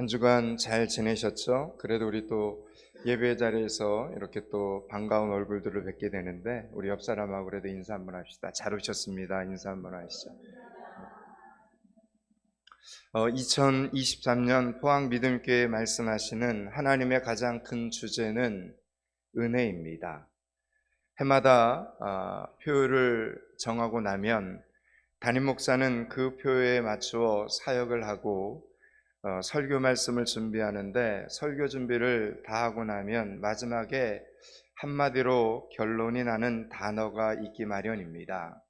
한 주간 잘 지내셨죠? 그래도 우리 또 예배 자리에서 이렇게 또 반가운 얼굴들을 뵙게 되는데 우리 옆 사람하고 그래도 인사 한번 합시다. 잘 오셨습니다. 인사 한번 하시죠. 어, 2023년 포항 믿음교회 말씀하시는 하나님의 가장 큰 주제는 은혜입니다. 해마다 아, 표를 정하고 나면 담임 목사는 그 표에 맞추어 사역을 하고 어, 설교 말씀을 준비하는데 설교 준비를 다 하고 나면 마지막에 한마디로 결론이 나는 단어가 있기 마련입니다.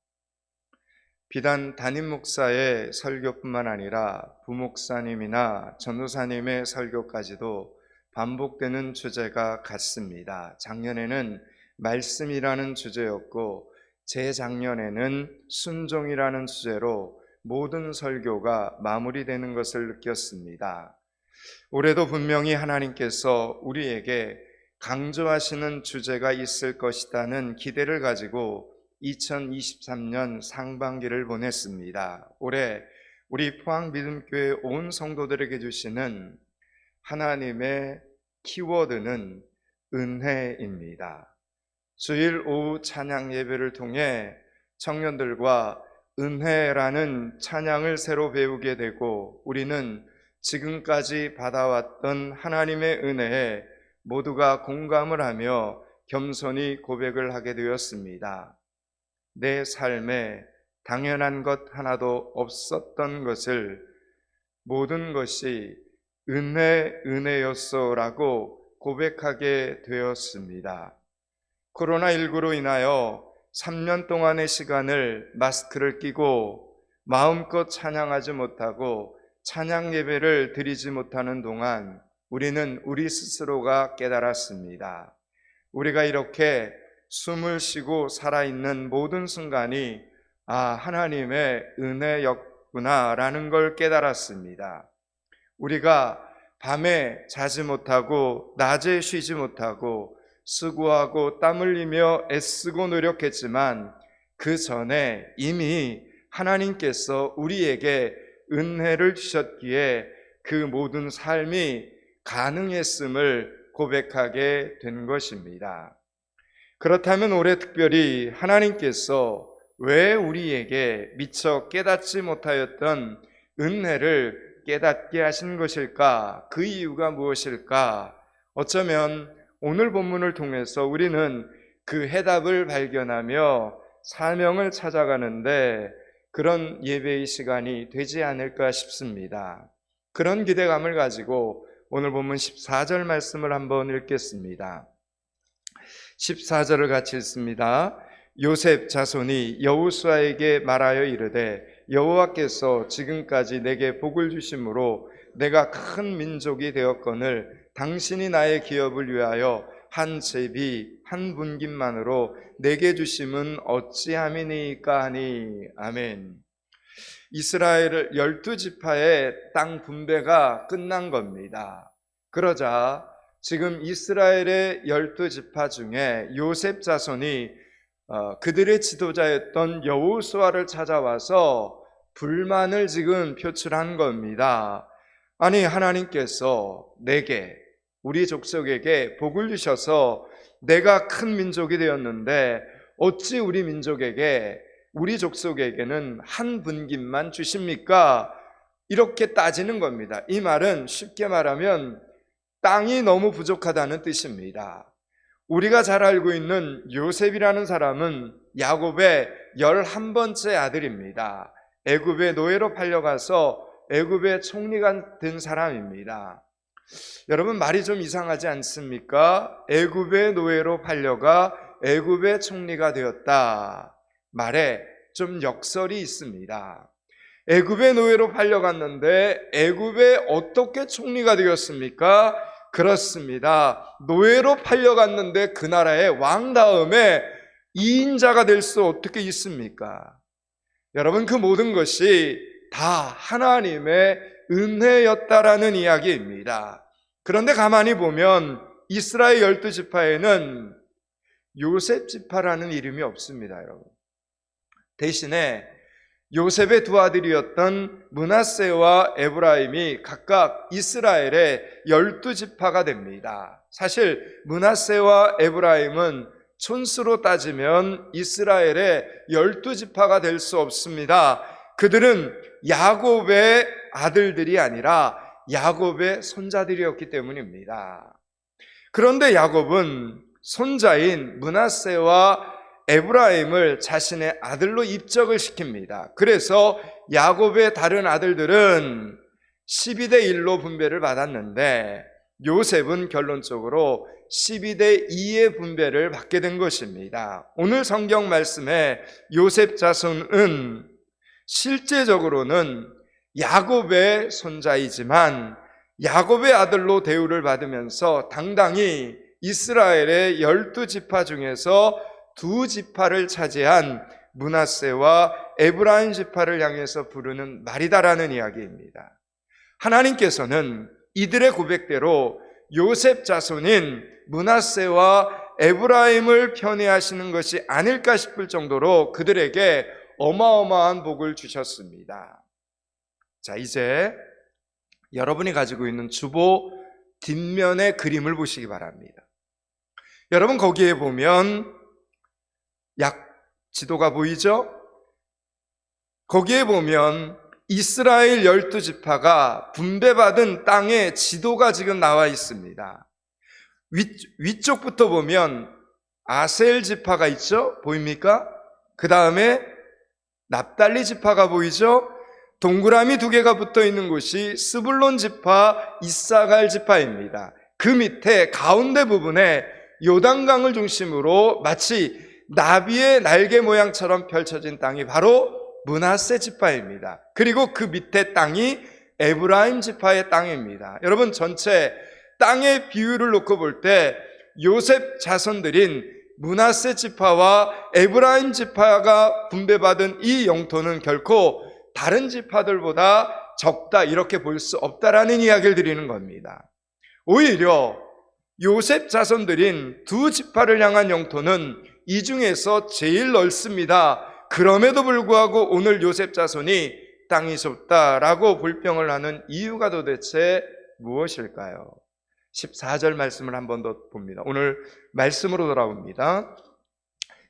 비단 담임 목사의 설교뿐만 아니라 부목사님이나 전도사님의 설교까지도 반복되는 주제가 같습니다. 작년에는 말씀이라는 주제였고 재작년에는 순종이라는 주제로 모든 설교가 마무리되는 것을 느꼈습니다. 올해도 분명히 하나님께서 우리에게 강조하시는 주제가 있을 것이라는 기대를 가지고 2023년 상반기를 보냈습니다. 올해 우리 포항 믿음교회 온 성도들에게 주시는 하나님의 키워드는 은혜입니다. 주일 오후 찬양 예배를 통해 청년들과 은혜라는 찬양을 새로 배우게 되고 우리는 지금까지 받아왔던 하나님의 은혜에 모두가 공감을 하며 겸손히 고백을 하게 되었습니다. 내 삶에 당연한 것 하나도 없었던 것을 모든 것이 은혜, 은혜였소라고 고백하게 되었습니다. 코로나19로 인하여 3년 동안의 시간을 마스크를 끼고 마음껏 찬양하지 못하고 찬양 예배를 드리지 못하는 동안 우리는 우리 스스로가 깨달았습니다. 우리가 이렇게 숨을 쉬고 살아있는 모든 순간이 아, 하나님의 은혜였구나라는 걸 깨달았습니다. 우리가 밤에 자지 못하고 낮에 쉬지 못하고 수고하고 땀 흘리며 애쓰고 노력했지만 그 전에 이미 하나님께서 우리에게 은혜를 주셨기에 그 모든 삶이 가능했음을 고백하게 된 것입니다. 그렇다면 올해 특별히 하나님께서 왜 우리에게 미처 깨닫지 못하였던 은혜를 깨닫게 하신 것일까? 그 이유가 무엇일까? 어쩌면 오늘 본문을 통해서 우리는 그 해답을 발견하며 사명을 찾아가는데 그런 예배의 시간이 되지 않을까 싶습니다. 그런 기대감을 가지고 오늘 본문 14절 말씀을 한번 읽겠습니다. 14절을 같이 읽습니다. 요셉 자손이 여우수아에게 말하여 이르되 여호와께서 지금까지 내게 복을 주심으로 내가 큰 민족이 되었거늘 당신이 나의 기업을 위하여 한 제비 한 분김만으로 내게 주심은 어찌함이니까 하니 아멘. 이스라엘 열두 지파의 땅 분배가 끝난 겁니다. 그러자 지금 이스라엘의 열두 지파 중에 요셉 자손이 어, 그들의 지도자였던 여호수아를 찾아와서 불만을 지금 표출한 겁니다. 아니 하나님께서 내게 우리 족속에게 복을 주셔서 내가 큰 민족이 되었는데 어찌 우리 민족에게 우리 족속에게는 한 분깃만 주십니까? 이렇게 따지는 겁니다. 이 말은 쉽게 말하면 땅이 너무 부족하다는 뜻입니다. 우리가 잘 알고 있는 요셉이라는 사람은 야곱의 열한 번째 아들입니다. 애굽의 노예로 팔려가서 애굽의 총리가 된 사람입니다. 여러분 말이 좀 이상하지 않습니까? 애굽의 노예로 팔려가 애굽의 총리가 되었다. 말에 좀 역설이 있습니다. 애굽의 노예로 팔려갔는데 애굽에 어떻게 총리가 되었습니까? 그렇습니다. 노예로 팔려갔는데 그 나라의 왕 다음에 2인자가 될 수 어떻게 있습니까? 여러분 그 모든 것이 다 하나님의 은혜였다라는 이야기입니다. 그런데 가만히 보면 이스라엘 열두 지파에는 요셉 지파라는 이름이 없습니다, 여러분. 대신에 요셉의 두 아들이었던 문하세와 에브라임이 각각 이스라엘의 열두 지파가 됩니다. 사실 문하세와 에브라임은 촌수로 따지면 이스라엘의 열두 지파가 될 수 없습니다. 그들은 야곱의 아들들이 아니라 야곱의 손자들이었기 때문입니다. 그런데 야곱은 손자인 문하세와 에브라임을 자신의 아들로 입적을 시킵니다. 그래서 야곱의 다른 아들들은 12대 1로 분배를 받았는데 요셉은 결론적으로 12대 2의 분배를 받게 된 것입니다. 오늘 성경 말씀에 요셉 자손은 실제적으로는 야곱의 손자이지만 야곱의 아들로 대우를 받으면서 당당히 이스라엘의 열두 지파 중에서 두 지파를 차지한 문하세와 에브라임 지파를 향해서 부르는 말이다라는 이야기입니다. 하나님께서는 이들의 고백대로 요셉 자손인 문하세와 에브라임을 편애하시는 것이 아닐까 싶을 정도로 그들에게 어마어마한 복을 주셨습니다. 자, 이제 여러분이 가지고 있는 주보 뒷면의 그림을 보시기 바랍니다. 여러분 거기에 보면 약 지도가 보이죠? 거기에 보면 이스라엘 열두 지파가 분배받은 땅의 지도가 지금 나와 있습니다. 위, 위쪽부터 보면 아셀 지파가 있죠? 보입니까? 그 다음에 납달리 지파가 보이죠? 동그라미 두 개가 붙어 있는 곳이 스불론 지파, 이사갈 지파입니다. 그 밑에 가운데 부분에 요단강을 중심으로 마치 나비의 날개 모양처럼 펼쳐진 땅이 바로 문하세 지파입니다. 그리고 그 밑에 땅이 에브라임 지파의 땅입니다. 여러분 전체 땅의 비율을 놓고 볼 때 요셉 자손들인 문하세 지파와 에브라임 지파가 분배받은 이 영토는 결코 다른 지파들보다 적다 이렇게 볼 수 없다라는 이야기를 드리는 겁니다. 오히려 요셉 자손들인 두 지파를 향한 영토는 이 중에서 제일 넓습니다. 그럼에도 불구하고 오늘 요셉 자손이 땅이 좁다라고 불평을 하는 이유가 도대체 무엇일까요? 14절 말씀을 한 번 더 봅니다. 오늘 말씀으로 돌아옵니다.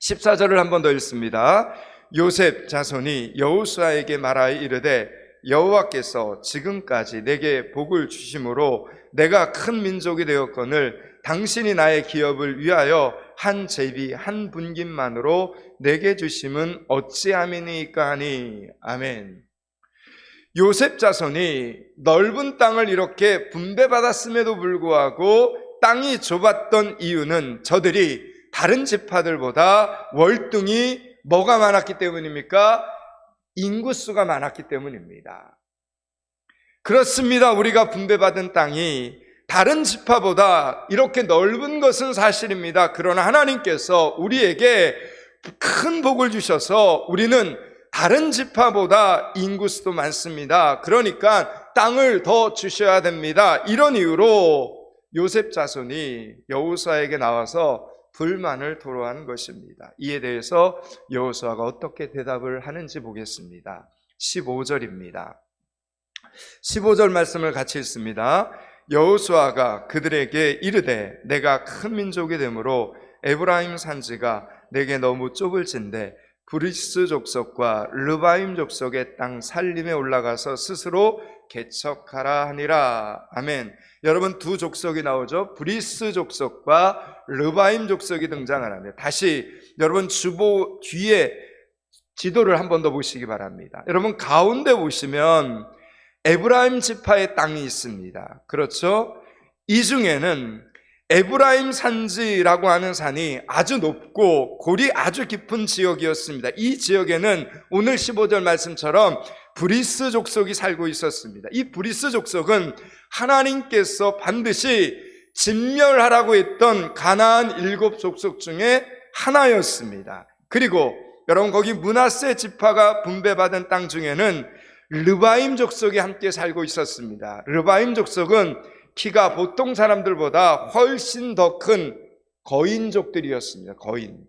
14절을 한 번 더 읽습니다. 요셉 자손이 여호수아에게 말하여 이르되 여호와께서 지금까지 내게 복을 주심으로 내가 큰 민족이 되었거늘 당신이 나의 기업을 위하여 한 제비 한 분김만으로 내게 주심은 어찌함이니까 하니 아멘. 요셉 자손이 넓은 땅을 이렇게 분배받았음에도 불구하고 땅이 좁았던 이유는 저들이 다른 지파들보다 월등히 뭐가 많았기 때문입니까? 인구수가 많았기 때문입니다. 그렇습니다. 우리가 분배받은 땅이 다른 지파보다 이렇게 넓은 것은 사실입니다. 그러나 하나님께서 우리에게 큰 복을 주셔서 우리는 다른 지파보다 인구수도 많습니다. 그러니까 땅을 더 주셔야 됩니다. 이런 이유로 요셉 자손이 여호수아에게 나와서 불만을 토로하는 것입니다. 이에 대해서 여호수아가 어떻게 대답을 하는지 보겠습니다. 15절입니다. 15절 말씀을 같이 읽습니다. 여호수아가 그들에게 이르되 내가 큰 민족이 되므로 에브라임 산지가 내게 너무 좁을진데 브리스 족속과 르바임 족속의 땅 살림에 올라가서 스스로 개척하라 하니라. 아멘. 여러분 두 족속이 나오죠. 브리스 족속과 르바임 족속이 등장을 하며 다시 여러분 주보 뒤에 지도를 한 번 더 보시기 바랍니다. 여러분 가운데 보시면 에브라임 지파의 땅이 있습니다. 그렇죠? 이 중에는 에브라임 산지라고 하는 산이 아주 높고 골이 아주 깊은 지역이었습니다. 이 지역에는 오늘 15절 말씀처럼 브리스 족속이 살고 있었습니다. 이 브리스 족속은 하나님께서 반드시 진멸하라고 했던 가나안 일곱 족속 중에 하나였습니다. 그리고 여러분 거기 문하세 지파가 분배받은 땅 중에는 르바임 족속이 함께 살고 있었습니다. 르바임 족속은 키가 보통 사람들보다 훨씬 더 큰 거인족들이었습니다. 거인.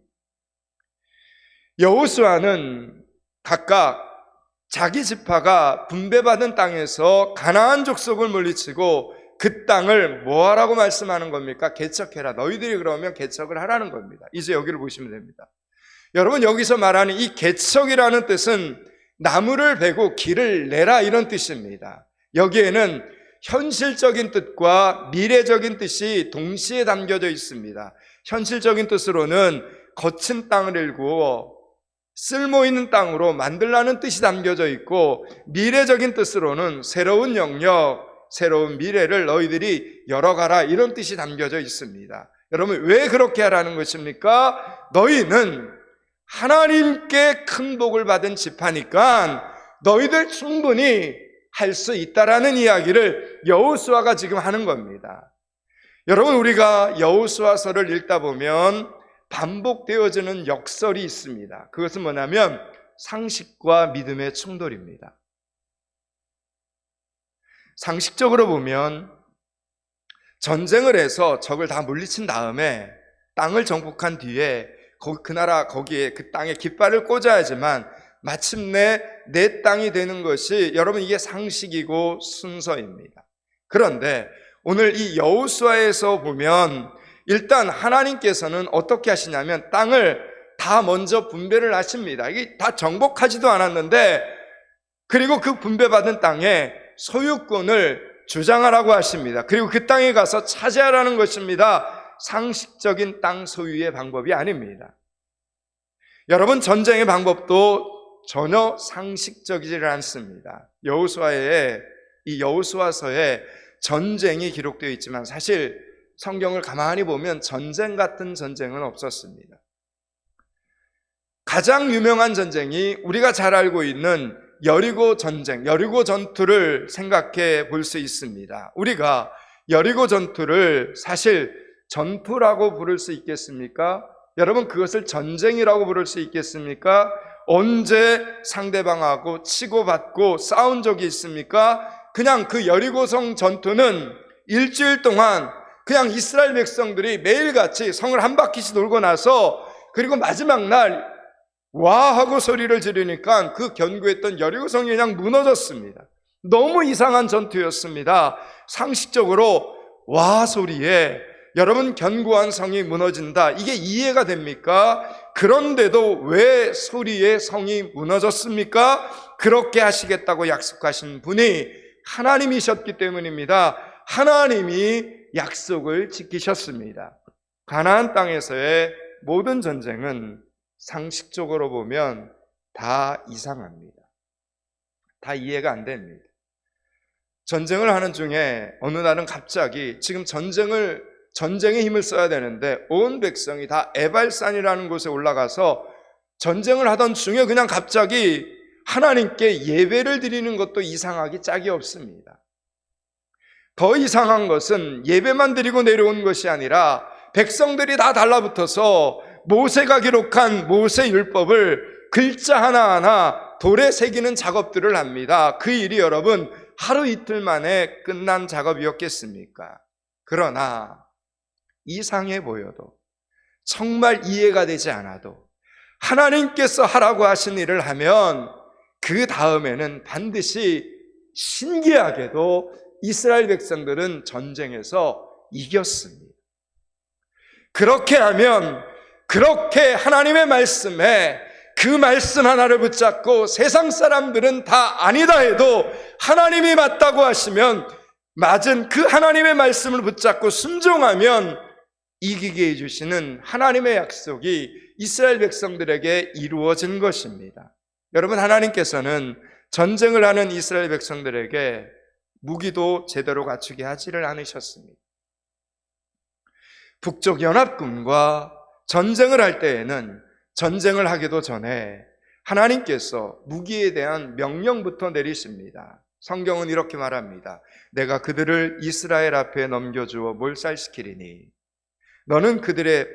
여호수아는 각각 자기 지파가 분배받은 땅에서 가나안 족속을 물리치고 그 땅을 뭐하라고 말씀하는 겁니까? 개척해라. 너희들이 그러면 개척을 하라는 겁니다. 이제 여기를 보시면 됩니다. 여러분 여기서 말하는 이 개척이라는 뜻은 나무를 베고 길을 내라 이런 뜻입니다. 여기에는 현실적인 뜻과 미래적인 뜻이 동시에 담겨져 있습니다. 현실적인 뜻으로는 거친 땅을 일구어 쓸모 있는 땅으로 만들라는 뜻이 담겨져 있고 미래적인 뜻으로는 새로운 영역, 새로운 미래를 너희들이 열어가라 이런 뜻이 담겨져 있습니다. 여러분 왜 그렇게 하라는 것입니까? 너희는 하나님께 큰 복을 받은 집하니까 너희들 충분히 할 수 있다라는 이야기를 여호수아가 지금 하는 겁니다. 여러분 우리가 여호수아서를 읽다 보면 반복되어지는 역설이 있습니다. 그것은 뭐냐면 상식과 믿음의 충돌입니다. 상식적으로 보면 전쟁을 해서 적을 다 물리친 다음에 땅을 정복한 뒤에 거- 그 나라 거기에 그 땅에 깃발을 꽂아야지만 마침내 내 땅이 되는 것이 여러분 이게 상식이고 순서입니다. 그런데 오늘 이 여호수아에서 보면 일단 하나님께서는 어떻게 하시냐면 땅을 다 먼저 분배를 하십니다. 이게 다 정복하지도 않았는데 그리고 그 분배받은 땅에 소유권을 주장하라고 하십니다. 그리고 그 땅에 가서 차지하라는 것입니다. 상식적인 땅 소유의 방법이 아닙니다. 여러분 전쟁의 방법도 전혀 상식적이지 않습니다. 여호수아의 이 여호수아서에 전쟁이 기록되어 있지만 사실 성경을 가만히 보면 전쟁 같은 전쟁은 없었습니다. 가장 유명한 전쟁이 우리가 잘 알고 있는 여리고 전쟁, 여리고 전투를 생각해 볼 수 있습니다. 우리가 여리고 전투를 사실 전투라고 부를 수 있겠습니까? 여러분 그것을 전쟁이라고 부를 수 있겠습니까? 언제 상대방하고 치고받고 싸운 적이 있습니까? 그냥 그 여리고성 전투는 일주일 동안 그냥 이스라엘 백성들이 매일같이 성을 한 바퀴씩 돌고 나서 그리고 마지막 날 와 하고 소리를 지르니까 그 견고했던 여리고성이 그냥 무너졌습니다. 너무 이상한 전투였습니다. 상식적으로 와 소리에 여러분 견고한 성이 무너진다. 이게 이해가 됩니까? 그런데도 왜 소리에 성이 무너졌습니까? 그렇게 하시겠다고 약속하신 분이 하나님이셨기 때문입니다. 하나님이 약속을 지키셨습니다. 가나안 땅에서의 모든 전쟁은 상식적으로 보면 다 이상합니다. 다 이해가 안 됩니다. 전쟁을 하는 중에 어느 날은 갑자기 지금 전쟁을 전쟁에 힘을 써야 되는데 온 백성이 다 에발산이라는 곳에 올라가서 전쟁을 하던 중에 그냥 갑자기 하나님께 예배를 드리는 것도 이상하기 짝이 없습니다. 더 이상한 것은 예배만 드리고 내려온 것이 아니라 백성들이 다 달라붙어서 모세가 기록한 모세 율법을 글자 하나하나 돌에 새기는 작업들을 합니다. 그 일이 여러분 하루 이틀 만에 끝난 작업이었겠습니까? 그러나 이상해 보여도 정말 이해가 되지 않아도 하나님께서 하라고 하신 일을 하면 그 다음에는 반드시 신기하게도 이스라엘 백성들은 전쟁에서 이겼습니다. 그렇게 하면 그렇게 하나님의 말씀에 그 말씀 하나를 붙잡고 세상 사람들은 다 아니다 해도 하나님이 맞다고 하시면 맞은 그 하나님의 말씀을 붙잡고 순종하면 이기게 해주시는 하나님의 약속이 이스라엘 백성들에게 이루어진 것입니다. 여러분, 하나님께서는 전쟁을 하는 이스라엘 백성들에게 무기도 제대로 갖추게 하지를 않으셨습니다. 북쪽 연합군과 전쟁을 할 때에는 전쟁을 하기도 전에 하나님께서 무기에 대한 명령부터 내리십니다. 성경은 이렇게 말합니다. 내가 그들을 이스라엘 앞에 넘겨주어 몰살시키리니 너는 그들의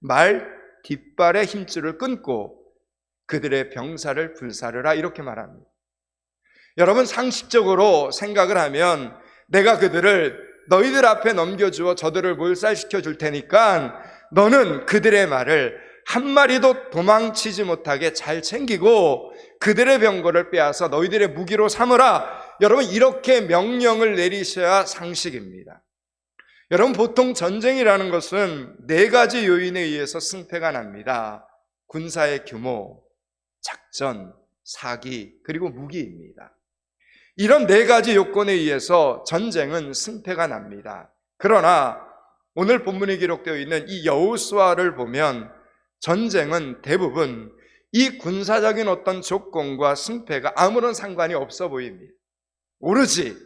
말 뒷발의 힘줄을 끊고 그들의 병사를 불사르라 이렇게 말합니다. 여러분 상식적으로 생각을 하면 내가 그들을 너희들 앞에 넘겨주어 저들을 몰살시켜 줄 테니까 너는 그들의 말을 한 마리도 도망치지 못하게 잘 챙기고 그들의 병거를 빼앗아 너희들의 무기로 삼으라. 여러분 이렇게 명령을 내리셔야 상식입니다. 여러분 보통 전쟁이라는 것은 네 가지 요인에 의해서 승패가 납니다. 군사의 규모, 작전, 사기, 그리고 무기입니다. 이런 네 가지 요건에 의해서 전쟁은 승패가 납니다. 그러나 오늘 본문에 기록되어 있는 이 여호수아를 보면 전쟁은 대부분 이 군사적인 어떤 조건과 승패가 아무런 상관이 없어 보입니다. 오로지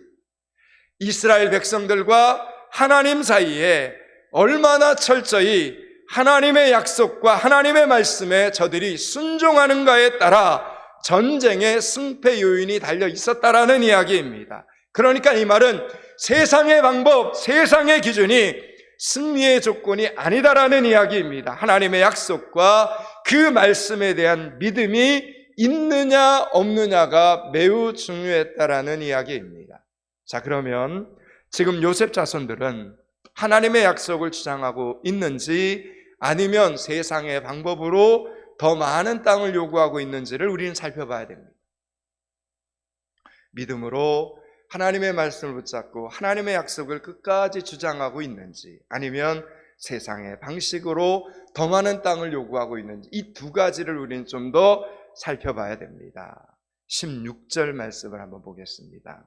이스라엘 백성들과 하나님 사이에 얼마나 철저히 하나님의 약속과 하나님의 말씀에 저들이 순종하는가에 따라 전쟁의 승패 요인이 달려 있었다라는 이야기입니다. 그러니까 이 말은 세상의 방법, 세상의 기준이 승리의 조건이 아니다라는 이야기입니다. 하나님의 약속과 그 말씀에 대한 믿음이 있느냐 없느냐가 매우 중요했다라는 이야기입니다. 자, 그러면 지금 요셉 자손들은 하나님의 약속을 주장하고 있는지 아니면 세상의 방법으로 더 많은 땅을 요구하고 있는지를 우리는 살펴봐야 됩니다. 믿음으로 하나님의 말씀을 붙잡고 하나님의 약속을 끝까지 주장하고 있는지 아니면 세상의 방식으로 더 많은 땅을 요구하고 있는지 이 두 가지를 우리는 좀 더 살펴봐야 됩니다. 16절 말씀을 한번 보겠습니다.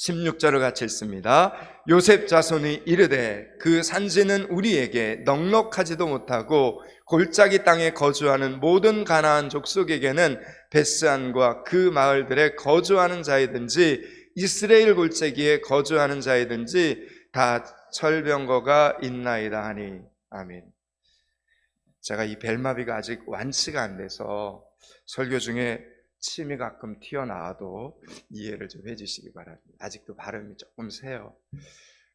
16절을 같이 읽습니다. 요셉 자손이 이르되 그 산지는 우리에게 넉넉하지도 못하고 골짜기 땅에 거주하는 모든 가나안 족속에게는 베스안과 그 마을들에 거주하는 자이든지 이스라엘 골짜기에 거주하는 자이든지 다 철병거가 있나이다 하니 아멘. 제가 이 벨마비가 아직 완치가 안 돼서 설교 중에 침이 가끔 튀어나와도 이해를 좀 해주시기 바랍니다. 아직도 발음이 조금 세요.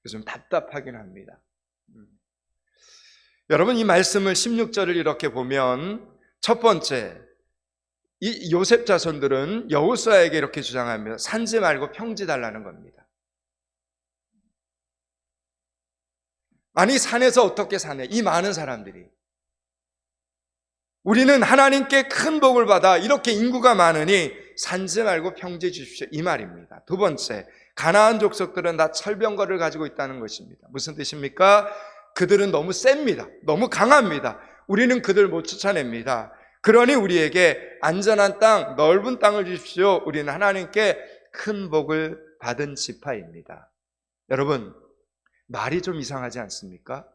좀 답답하긴 합니다. 음. 여러분 이 말씀을 16절을 이렇게 보면 첫 번째 이 요셉 자손들은 여호수아에게 이렇게 주장하며 산지 말고 평지 달라는 겁니다. 아니 산에서 어떻게 사네? 이 많은 사람들이 우리는 하나님께 큰 복을 받아 이렇게 인구가 많으니 산지 말고 평지 주십시오 이 말입니다. 두 번째 가나안 족속들은 다 철병거를 가지고 있다는 것입니다. 무슨 뜻입니까? 그들은 너무 셉니다. 너무 강합니다. 우리는 그들 못 쫓아냅니다. 그러니 우리에게 안전한 땅, 넓은 땅을 주십시오. 우리는 하나님께 큰 복을 받은 지파입니다. 여러분, 말이 좀 이상하지 않습니까?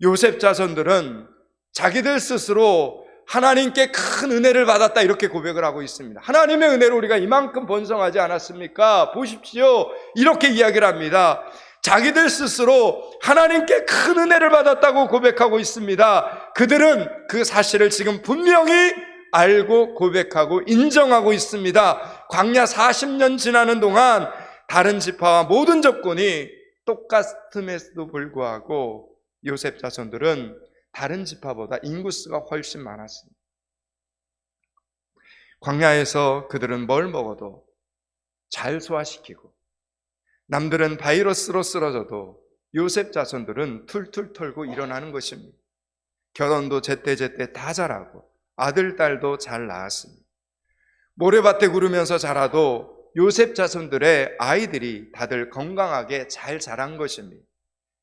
요셉 자손들은 자기들 스스로 하나님께 큰 은혜를 받았다 이렇게 고백을 하고 있습니다. 하나님의 은혜로 우리가 이만큼 번성하지 않았습니까? 보십시오. 이렇게 이야기를 합니다. 자기들 스스로 하나님께 큰 은혜를 받았다고 고백하고 있습니다. 그들은 그 사실을 지금 분명히 알고 고백하고 인정하고 있습니다. 광야 40년 지나는 동안 다른 지파와 모든 조건이 똑같음에도 불구하고 요셉 자손들은 다른 지파보다 인구수가 훨씬 많았습니다. 광야에서 그들은 뭘 먹어도 잘 소화시키고 남들은 바이러스로 쓰러져도 요셉 자손들은 툴툴 털고 일어나는 것입니다. 결혼도 제때제때 다 잘하고 아들, 딸도 잘 낳았습니다. 모래밭에 구르면서 자라도 요셉 자손들의 아이들이 다들 건강하게 잘 자란 것입니다.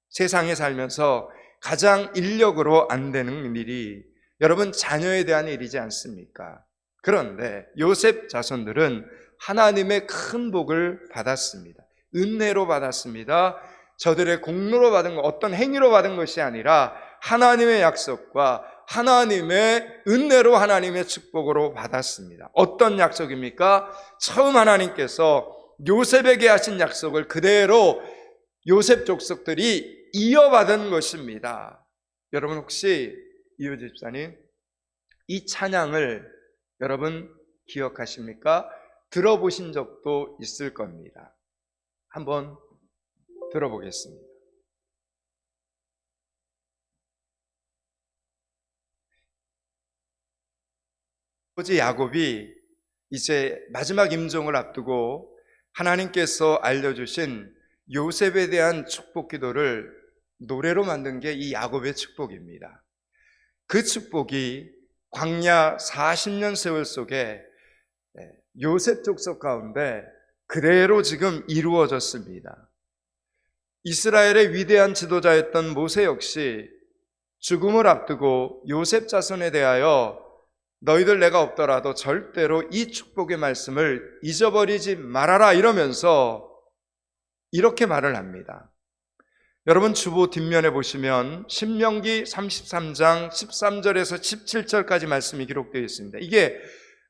세상에 살면서 가장 인력으로 안 되는 일이 여러분 자녀에 대한 일이지 않습니까? 그런데 요셉 자손들은 하나님의 큰 복을 받았습니다. 은혜로 받았습니다. 저들의 공로로 받은 것, 어떤 행위로 받은 것이 아니라 하나님의 약속과 하나님의 은혜로 하나님의 축복으로 받았습니다. 어떤 약속입니까? 처음 하나님께서 요셉에게 하신 약속을 그대로 요셉 족속들이 이어받은 것입니다. 여러분 혹시 이효 집사님 이 찬양을 여러분 기억하십니까? 들어보신 적도 있을 겁니다. 한번 들어보겠습니다. 아버지 야곱이 이제 마지막 임종을 앞두고 하나님께서 알려주신 요셉에 대한 축복 기도를 노래로 만든 게 이 야곱의 축복입니다. 그 축복이 광야 40년 세월 속에 예, 요셉 족속 가운데 그대로 지금 이루어졌습니다. 이스라엘의 위대한 지도자였던 모세 역시 죽음을 앞두고 요셉 자손에 대하여 너희들 내가 없더라도 절대로 이 축복의 말씀을 잊어버리지 말아라 이러면서 이렇게 말을 합니다. 여러분 주보 뒷면에 보시면 신명기 33장 13절에서 17절까지 말씀이 기록되어 있습니다. 이게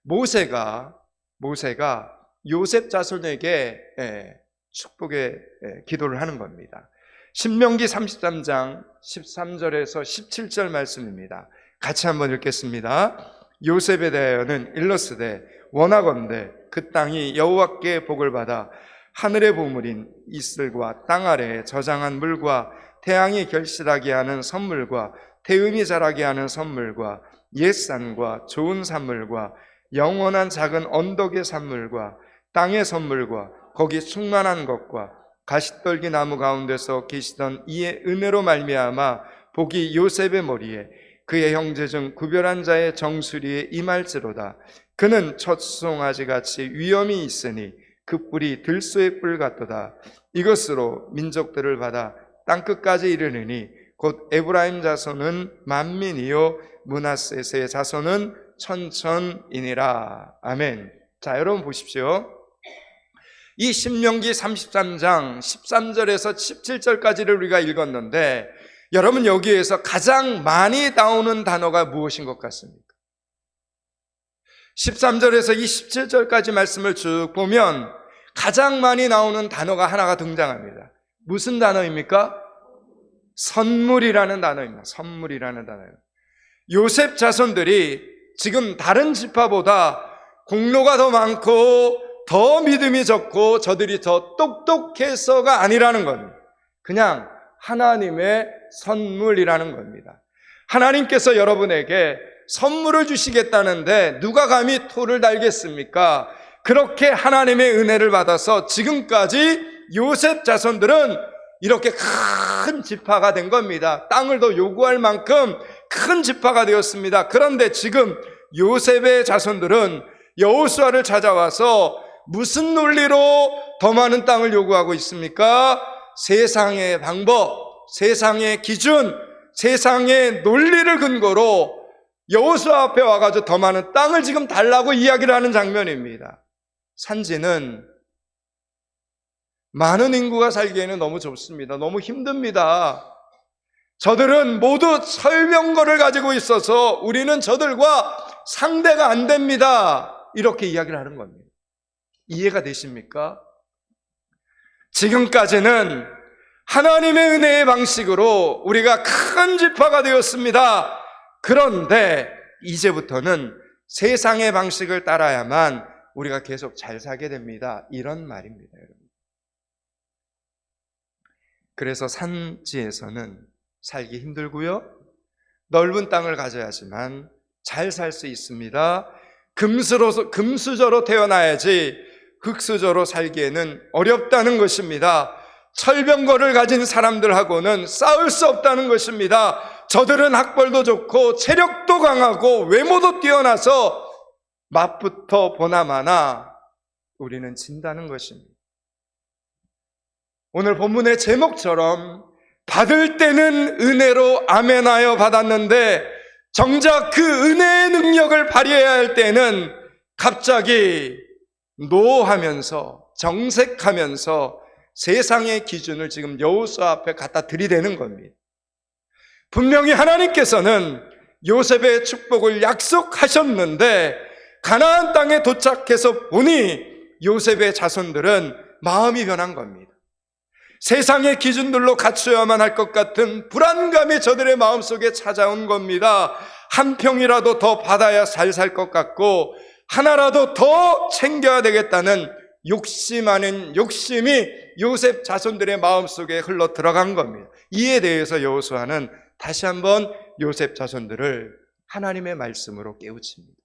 모세가 모세가 요셉 자손에게 예, 축복의 예, 기도를 하는 겁니다. 신명기 33장 13절에서 17절 말씀입니다. 같이 한번 읽겠습니다. 요셉에 대하여는 일러스되 원하건대 그 땅이 여호와께 복을 받아 하늘의 보물인 이슬과 땅 아래에 저장한 물과 태양이 결실하게 하는 선물과 태음이 자라게 하는 선물과 옛산과 좋은 산물과 영원한 작은 언덕의 산물과 땅의 선물과 거기 충만한 것과 가시떨기 나무 가운데서 계시던 이의 은혜로 말미암아 복이 요셉의 머리에 그의 형제 중 구별한 자의 정수리에 임할지로다. 그는 첫 송아지 같이 위엄이 있으니 그 뿔이 들소의 뿔 같도다. 이것으로 민족들을 받아 땅 끝까지 이르느니 곧 에브라임 자손은 만민이요 문하세스의 자손은 천천이니라. 아멘. 자, 여러분 보십시오. 이 신명기 33장 13절에서 17절까지를 우리가 읽었는데 여러분 여기에서 가장 많이 나오는 단어가 무엇인 것 같습니까? 13절에서 이 17절까지 말씀을 쭉 보면 가장 많이 나오는 단어가 하나가 등장합니다. 무슨 단어입니까? 선물이라는 단어입니다. 선물이라는 단어예요. 요셉 자손들이 지금 다른 지파보다 공로가 더 많고 더 믿음이 적고 저들이 더 똑똑해서가 아니라는 겁니다. 그냥 하나님의 선물이라는 겁니다. 하나님께서 여러분에게 선물을 주시겠다는데 누가 감히 토를 달겠습니까? 그렇게 하나님의 은혜를 받아서 지금까지 요셉 자손들은 이렇게 큰 지파가 된 겁니다. 땅을 더 요구할 만큼 큰 지파가 되었습니다. 그런데 지금 요셉의 자손들은 여호수아를 찾아와서 무슨 논리로 더 많은 땅을 요구하고 있습니까? 세상의 방법, 세상의 기준, 세상의 논리를 근거로 여호수아 앞에 와가지고 더 많은 땅을 지금 달라고 이야기를 하는 장면입니다. 산지는 많은 인구가 살기에는 너무 좁습니다. 너무 힘듭니다. 저들은 모두 설명거를 가지고 있어서 우리는 저들과 상대가 안 됩니다. 이렇게 이야기를 하는 겁니다. 이해가 되십니까? 지금까지는 하나님의 은혜의 방식으로 우리가 큰 지파가 되었습니다. 그런데 이제부터는 세상의 방식을 따라야만 우리가 계속 잘 살게 됩니다. 이런 말입니다, 여러분. 그래서 산지에서는 살기 힘들고요. 넓은 땅을 가져야지만 잘 살 수 있습니다. 금수로, 금수저로 태어나야지 흙수저로 살기에는 어렵다는 것입니다. 철병거를 가진 사람들하고는 싸울 수 없다는 것입니다. 저들은 학벌도 좋고 체력도 강하고 외모도 뛰어나서 맛부터 보나마나 우리는 진다는 것입니다. 오늘 본문의 제목처럼 받을 때는 은혜로 아멘하여 받았는데 정작 그 은혜의 능력을 발휘해야 할 때는 갑자기 노하면서 정색하면서 세상의 기준을 지금 여호수아 앞에 갖다 들이대는 겁니다. 분명히 하나님께서는 요셉의 축복을 약속하셨는데 가나안 땅에 도착해서 보니 요셉의 자손들은 마음이 변한 겁니다. 세상의 기준들로 갖춰야만 할 것 같은 불안감이 저들의 마음속에 찾아온 겁니다. 한 평이라도 더 받아야 잘 살 것 같고 하나라도 더 챙겨야 되겠다는 욕심 아닌 욕심이 요셉 자손들의 마음속에 흘러 들어간 겁니다. 이에 대해서 여호수아는 다시 한번 요셉 자손들을 하나님의 말씀으로 깨우칩니다.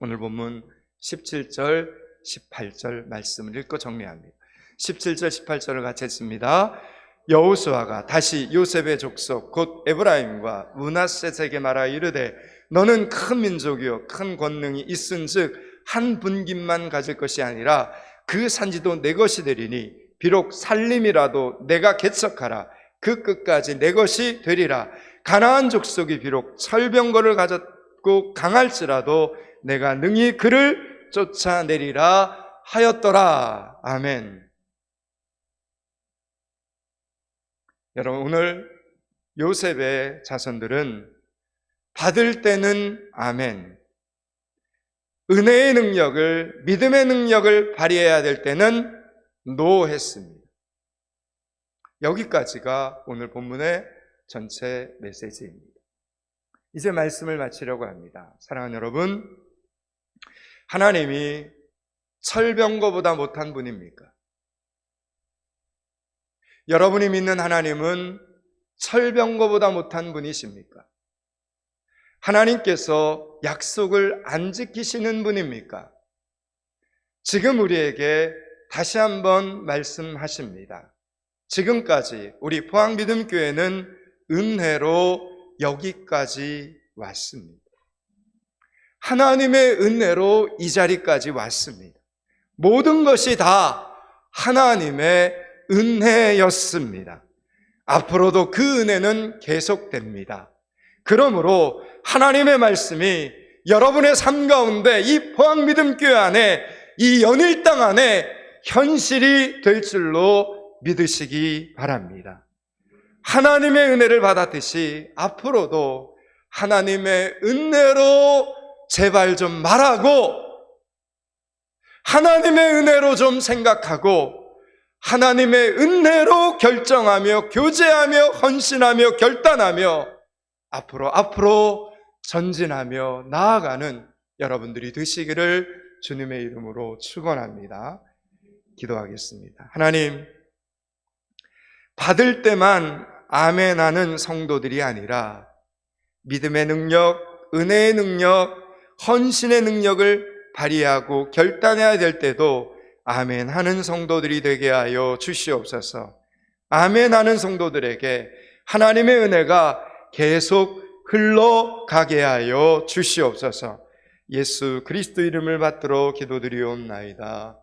오늘 본문 17절, 18절 말씀을 읽고 정리합니다. 17절, 18절을 같이 했습니다. 여호수아가 다시 요셉의 족속 곧 에브라임과 문하셋에게 말하 이르되 너는 큰 민족이요 큰 권능이 있은즉 한 분깃만 가질 것이 아니라 그 산지도 내 것이 되리니 비록 살림이라도 내가 개척하라 그 끝까지 내 것이 되리라 가나안 족속이 비록 철병거를 가졌고 강할지라도 내가 능히 그를 쫓아내리라 하였더라 아멘 여러분 오늘 요셉의 자손들은 받을 때는 아멘 은혜의 능력을 믿음의 능력을 발휘해야 될 때는 노 했습니다. 여기까지가 오늘 본문의 전체 메시지입니다. 이제 말씀을 마치려고 합니다. 사랑하는 여러분, 하나님이 철병거보다 못한 분입니까? 여러분이 믿는 하나님은 철병거보다 못한 분이십니까? 하나님께서 약속을 안 지키시는 분입니까? 지금 우리에게 다시 한번 말씀하십니다. 지금까지 우리 포항 믿음교회는 은혜로 여기까지 왔습니다. 하나님의 은혜로 이 자리까지 왔습니다. 모든 것이 다 하나님의 은혜였습니다. 앞으로도 그 은혜는 계속됩니다. 그러므로 하나님의 말씀이 여러분의 삶 가운데 이 포항 믿음 교회 안에 이 연일 땅 안에 현실이 될 줄로 믿으시기 바랍니다. 하나님의 은혜를 받았듯이 앞으로도 하나님의 은혜로 제발 좀 말하고 하나님의 은혜로 좀 생각하고 하나님의 은혜로 결정하며 교제하며 헌신하며 결단하며 앞으로 앞으로 전진하며 나아가는 여러분들이 되시기를 주님의 이름으로 축원합니다. 기도하겠습니다. 하나님 받을 때만 아멘 하는 성도들이 아니라 믿음의 능력, 은혜의 능력, 헌신의 능력을 발휘하고 결단해야 될 때도 아멘 하는 성도들이 되게 하여 주시옵소서. 아멘 하는 성도들에게 하나님의 은혜가 계속 흘러가게 하여 주시옵소서. 예수 그리스도 이름을 받들어 기도드리옵나이다.